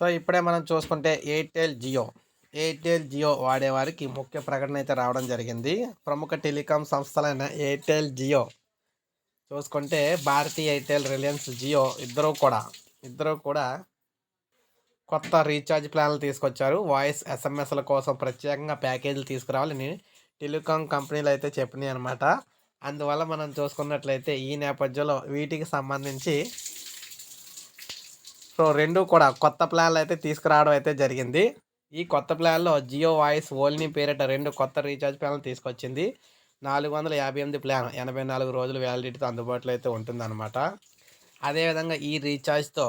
So ఇప్పుడే మనం చూసుకుంటే ఎయిర్టెల్ జియో ఎయిర్టెల్ జియో వాడేవారికి ముఖ్య ప్రకటన అయితే రావడం జరిగింది. ప్రముఖ టెలికాం సంస్థలైన ఎయిర్టెల్ జియో చూసుకుంటే భారతీ ఎయిర్టెల్ రిలయన్స్ జియో ఇద్దరు కూడా ఇద్దరు కూడా కొత్త రీఛార్జ్ ప్లాన్లు తీసుకొచ్చారు. వాయిస్ ఎస్ఎంఎస్ల కోసం ప్రత్యేకంగా ప్యాకేజీలు తీసుకురావాలని టెలికాం కంపెనీలు అయితే చెప్పినాయి అనమాట అందువల్ల మనం చూసుకున్నట్లయితే ఈ నేపథ్యంలో వీటికి సంబంధించి సో రెండు కూడా కొత్త ప్లాన్లు అయితే తీసుకురావడం అయితే జరిగింది. ఈ కొత్త ప్లాన్లో జియో వాయిస్ ఓల్ని పేరిట రెండు కొత్త రీఛార్జ్ ప్లాన్లు తీసుకొచ్చింది. నాలుగు వందల యాభై ఎనిమిది ప్లాన్ ఎనభై నాలుగు రోజులు వ్యాలిడిటీతో అందుబాటులో అయితే ఉంటుందన్నమాట. అదేవిధంగా ఈ రీఛార్జ్తో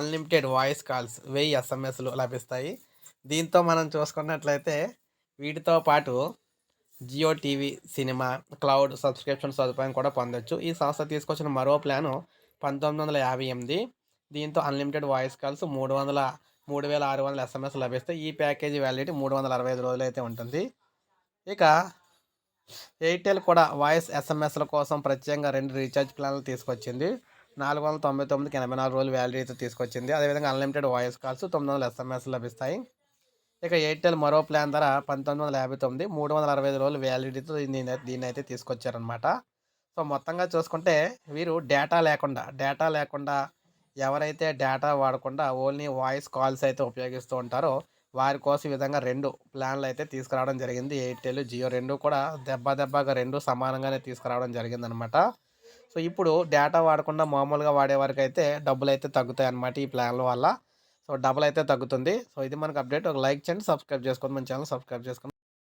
అన్లిమిటెడ్ వాయిస్ కాల్స్ వెయ్యి ఎస్ఎంఎస్లు లభిస్తాయి. దీంతో మనం చూసుకున్నట్లయితే వీటితో పాటు Jio TV cinema cloud subscription సదుపాయం కూడా పొందొచ్చు. ఈ సంస్థ తీసుకొచ్చిన మరో ప్లాను పంతొమ్మిది వందల యాభై ఎనిమిది దీంతో అన్లిమిటెడ్ వాయిస్ కాల్స్ మూడు వందల మూడు వేల ఆరు వందల ఎస్ఎంఎస్ లభిస్తాయి ఈ ప్యాకేజీ వ్యాలిడిటీ మూడు వందల అరవై ఐదు రోజులు అయితే ఉంటుంది. ఇక ఎయిర్టెల్ కూడా వాయిస్ ఎస్ఎంఎస్ల కోసం ప్రత్యేకంగా రెండు రీఛార్జ్ ప్లాన్లు తీసుకొచ్చింది. నాలుగు వందల తొంభై తొమ్మిదికి ఎనభై నాలుగు రోజులు వ్యాలిడిటీ తీసుకొచ్చింది. అదేవిధంగా అన్లిమిటెడ్ వాయిస్ కాల్స్ తొమ్మిది వందల ఎస్ఎంఎస్ లభిస్తాయి. ఇక ఎయిర్టెల్ మరో ప్లాన్ ధర పంతొమ్మిది వందల యాభై తొమ్మిది మూడు వందల అరవై ఐదు రోజులు వ్యాలిడిటీతో దీన్ని అయితే తీసుకొచ్చారనమాట సో మొత్తంగా చూసుకుంటే వీరు డేటా లేకుండా డేటా లేకుండా ఎవరైతే డేటా వాడకుండా ఓన్లీ వాయిస్ కాల్స్ అయితే ఉపయోగిస్తూ ఉంటారో వారి కోసం ఈ విధంగా రెండు ప్లాన్లు అయితే తీసుకురావడం జరిగింది. ఎయిర్టెల్ జియో రెండు కూడా దెబ్బ దెబ్బగా రెండు సమానంగానే తీసుకురావడం జరిగిందనమాట. సో ఇప్పుడు డేటా వాడకుండా మామూలుగా వాడేవారికి అయితే డబ్బులు అయితే తగ్గుతాయి అన్నమాట ఈ ప్లాన్ల వల్ల. సో డబుల్ అయితే తగ్గుతుంది. సో ఇది మనకు అప్డేట్. ఒక లైక్ చేయండి సబ్స్క్రైబ్ చేసుకోండి. మన ఛానల్ సబ్స్క్రైబ్ చేసుకోండి.